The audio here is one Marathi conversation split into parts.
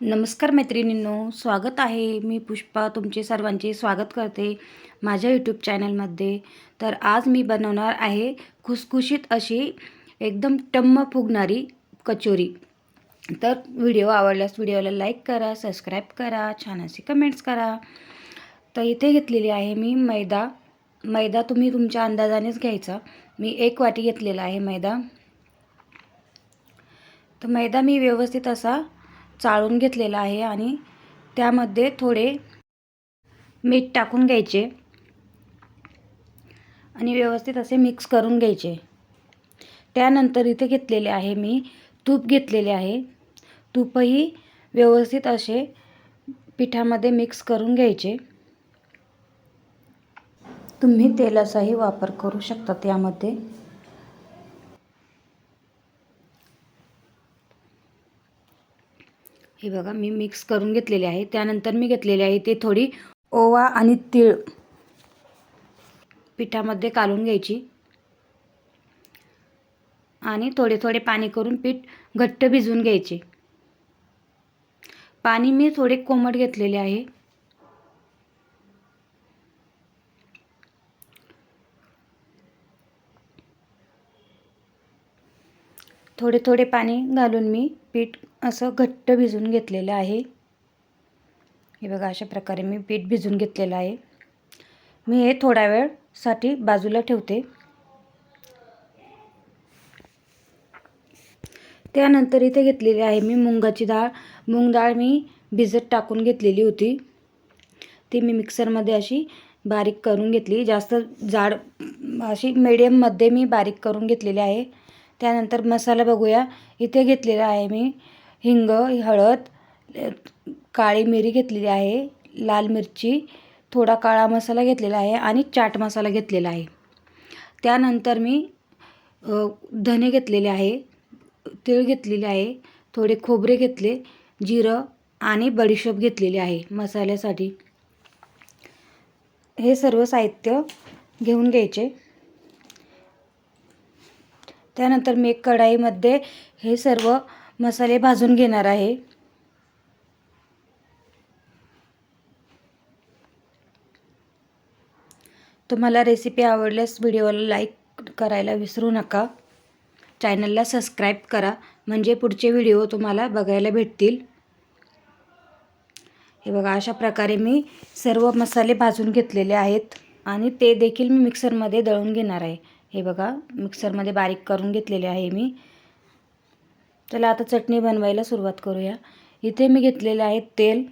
नमस्कार मैत्रिणींनो स्वागत आहे. मी पुष्पा तुमचे सर्वांचे स्वागत करते माझ्या यूट्यूब चॅनलमध्ये तर आज मी बनवणार आहे खुसखुशीत अशी एकदम टम्म फुगणारी कचोरी. तर व्हिडिओ आवडल्यास व्हिडिओला लाईक करा सबस्क्राईब करा छान असे कमेंट्स करा. तर इथे घेतलेली आहे मी मैदा. मैदा तुम्ही तुमच्या अंदाजानेच घ्यायचा. मी एक वाटी घेतलेला आहे मैदा. तर मैदा मी व्यवस्थित असा चाळून घेतलेला आहे आणि त्यामध्ये थोडे मीठ टाकून घ्यायचे आणि व्यवस्थित असे मिक्स करून घ्यायचे. त्यानंतर इथे घेतलेले आहे मी तूप घेतलेले आहे. तूपही व्यवस्थित असे पिठामध्ये मिक्स करून घ्यायचे. तुम्ही तेलाचाही वापर करू शकता त्यामध्ये. हे बघा मी मिक्स करून घेतलेले आहे. त्यानंतर मी घेतलेले आहे ते थोडी ओवा आणि तीळ. पिठामध्ये कालून घ्यायची. आणि थोडे थोडे पाणी करून पीठ घट्ट भिजवून घ्यायचे. पाणी मी थोडे कोमट घेतलेले आहे. थोडे थोडे पाणी घालून मी पीठ असं घट्ट भिजून घेतलेलं आहे. हे बघा अशा प्रकारे मी पीठ भिजून घेतलेलं आहे. मी हे थोड्या वेळसाठी बाजूला ठेवते. त्यानंतर इथे घेतलेली आहे मी मुंगाची डाळ. मूग डाळ मी भिजत टाकून घेतलेली होती. ती मी मिक्सरमध्ये अशी बारीक करून घेतली. जास्त जाड अशी मीडियममध्ये मी बारीक करून घेतलेली आहे. त्यानंतर मसाला बघूया. इथे घेतलेला आहे मी हिंग हळद काळी मिरी घेतलेली आहे लाल मिरची थोडा काळा मसाला घेतलेला आहे आणि चाट मसाला घेतलेला आहे. त्यानंतर मी धने घेतलेले आहे तीळ घेतलेले आहे थोडे खोबरे घेतले जिरं आणि बडीशोप घेतलेली आहे मसाल्यासाठी. हे सर्व साहित्य घेऊन घ्यायचे. त्यानंतर मी एक कढाईमध्ये हे सर्व मसाले भाजून घेणार आहे. तुम्हाला रेसिपी आवडल्यास व्हिडिओला लाईक करायला विसरू नका. चॅनलला सबस्क्राईब करा म्हणजे पुढचे व्हिडिओ तुम्हाला बघायला भेटतील. हे बघा अशा प्रकारे मी सर्व मसाले भाजून घेतलेले आहेत आणि ते देखील मी मिक्सरमध्ये दळून घेणार आहे. हे बघा मिक्सरमध्ये बारीक करून घेतलेले आहे मी. चला आता चटणी बनवायला सुरुवात करूया. इथे मी घेतलेले आहे तेल.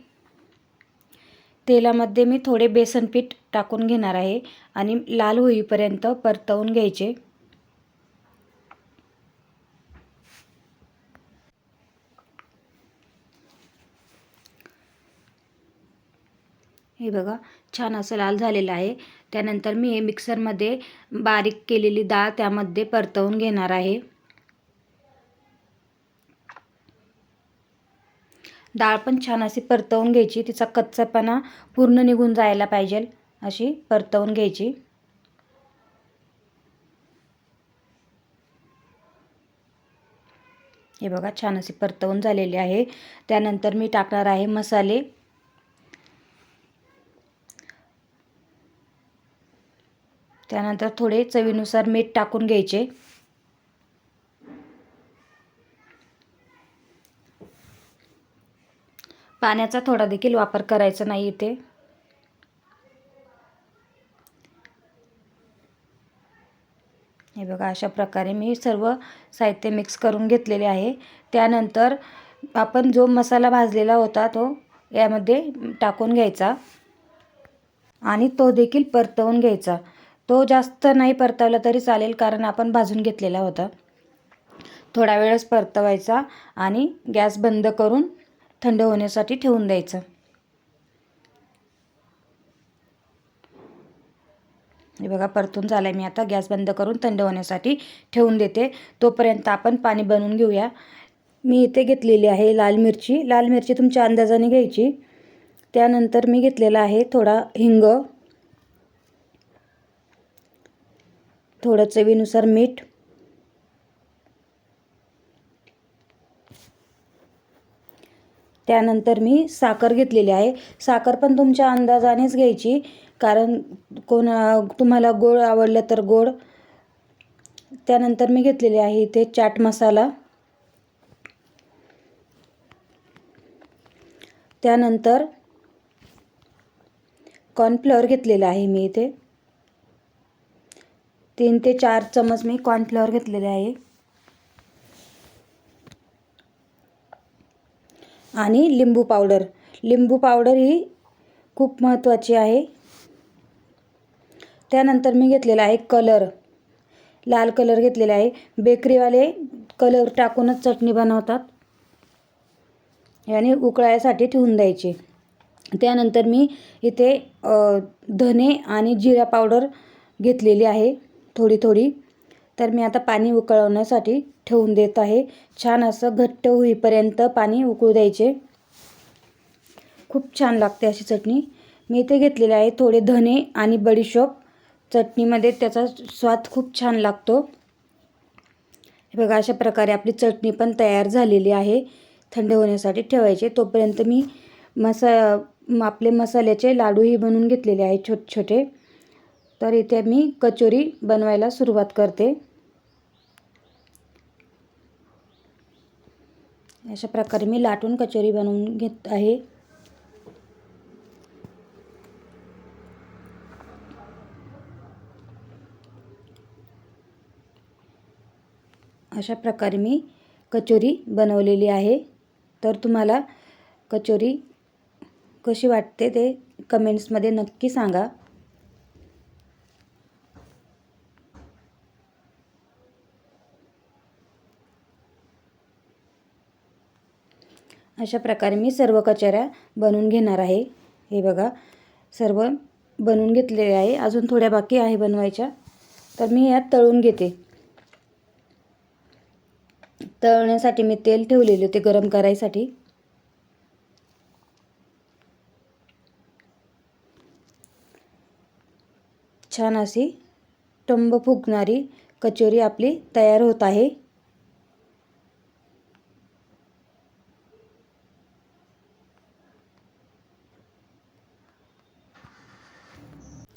तेलामध्ये मी थोडे बेसन पीठ टाकून घेणार आहे आणि लाल होईपर्यंत परतवून घ्यायचे. हे बघा छान असं लाल झालेलं आहे. त्यानंतर मी हे मिक्सरमध्ये बारीक केलेली डाळ त्यामध्ये परतवून घेणार आहे. डाळ पण छान अशी परतवून घ्यायची. तिचा कच्चापणा पूर्ण निघून जायला पाहिजे. अशी परतवून घ्यायची. हे बघा छान अशी परतवून झालेली आहे. त्यानंतर मी टाकणार आहे मसाले. त्यानंतर थोडे चवीनुसार मीठ टाकून घ्यायचे. पाण्याचा थोडा देखील वापर करायचा नाही इथे. हे बघा अशा प्रकारे मी सर्व साहित्य मिक्स करून घेतलेले आहे. त्यानंतर आपण जो मसाला भाजलेला होता तो यामध्ये टाकून घ्यायचा आणि तो देखील परतवून घ्यायचा. तो जास्त नाही परतवला तरी चालेल कारण आपण भाजून घेतलेला होता. थोडा वेळच परतवायचा आणि गॅस बंद करून थंड होण्यासाठी ठेवून द्यायचं. हे बघा परतून झालं आहे मी आता. गॅस बंद करून थंड होण्यासाठी ठेवून देते. तोपर्यंत आपण पाणी बनवून घेऊया. मी इथे घेतलेली आहे लाल मिरची. लाल मिरची तुमच्या अंदाजाने घ्यायची. त्यानंतर मी घेतलेला आहे थोडा हिंग. थोडं चवीनुसार मीठ. त्यानंतर मी साखर घेतलेली आहे. साखर पण तुमच्या अंदाजानेच घ्यायची कारण कोण तुम्हाला गोड आवडलं तर गोड. त्यानंतर मी घेतलेले आहे इथे चाट मसाला. त्यानंतर कॉर्नफ्लॉवर घेतलेला आहे मी इथे. तीन ते चार चमच मी कॉर्नफ्लॉवर घेतलेले आहे. आणि लिंबू पावडर. लिंबू पावडर ही खूप महत्त्वाची आहे. त्यानंतर मी घेतलेला आहे कलर. लाल कलर घेतलेला आहे. बेकरीवाले कलर टाकूनच चटणी बनवतात. याने उकळायसाठी ठेवून द्यायचे. त्यानंतर मी इथे धने आणि जिरा पावडर घेतलेली आहे. थोडी थोडी. तर मी आता पाणी उकळवण्यासाठी ठेवून देत आहे. छान असं घट्ट होईपर्यंत पाणी उकळू द्यायचे. खूप छान लागते अशी चटणी. मी इथे घेतलेले आहे थोडे धने आणि बडीशोप. चटणीमध्ये त्याचा स्वाद खूप छान लागतो. हे बघा अशा प्रकारे आपली चटणी पण तयार झालेली आहे. थंड होण्यासाठी ठेवायचे. तोपर्यंत मी मसा आपले मसाल्याचे लाडूही बनवून घेतलेले आहे छोटे छोटे तर इथे मी कचोरी बनवायला सुरुवात करते. अशा प्रकारे मी लाटून कचोरी बनवून घेत आहे. अशा प्रकारे मी कचोरी बनवलेली आहे. तर तुम्हाला कचोरी कशी वाटते ते कमेंट्समध्ये नक्की सांगा. अशा प्रकारे मी सर्व कचऱ्या बनवून घेणार आहे. हे बघा सर्व बनवून घेतलेले आहे. अजून थोड्या बाकी आहे बनवायच्या. तर मी यात तळून घेते. तळण्यासाठी मी तेल ठेवलेले होते गरम करायसाठी. छान अशी टंब फुगणारी कचोरी आपली तयार होत आहे.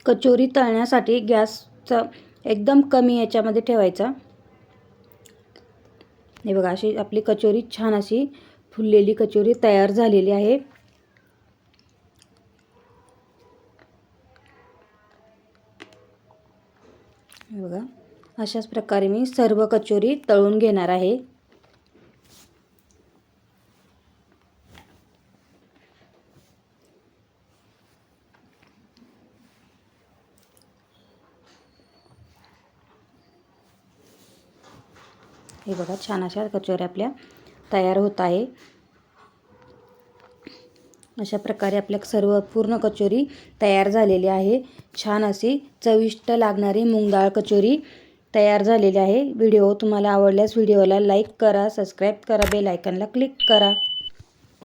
कचोरी तळण्यासाठी गॅसचा एकदम कमी याच्यामध्ये ठेवायचा. हे बघा अशी आपली कचोरी छान अशी फुललेली कचोरी तयार झालेली आहे. हे बघा अशाच प्रकारे मी सर्व कचोरी तळून घेणार आहे. हे बघा छान अशा कचोऱ्या आपल्या तयार होत आहे. अशा प्रकारे आपल्या सर्व पूर्ण कचोरी तयार झालेली आहे. छान अशी चविष्ट लागणारी मूग कचोरी तयार झालेली आहे. व्हिडिओ तुम्हाला आवडल्यास व्हिडिओला लाईक करा सबस्क्राईब करा बेल आयकनला क्लिक करा.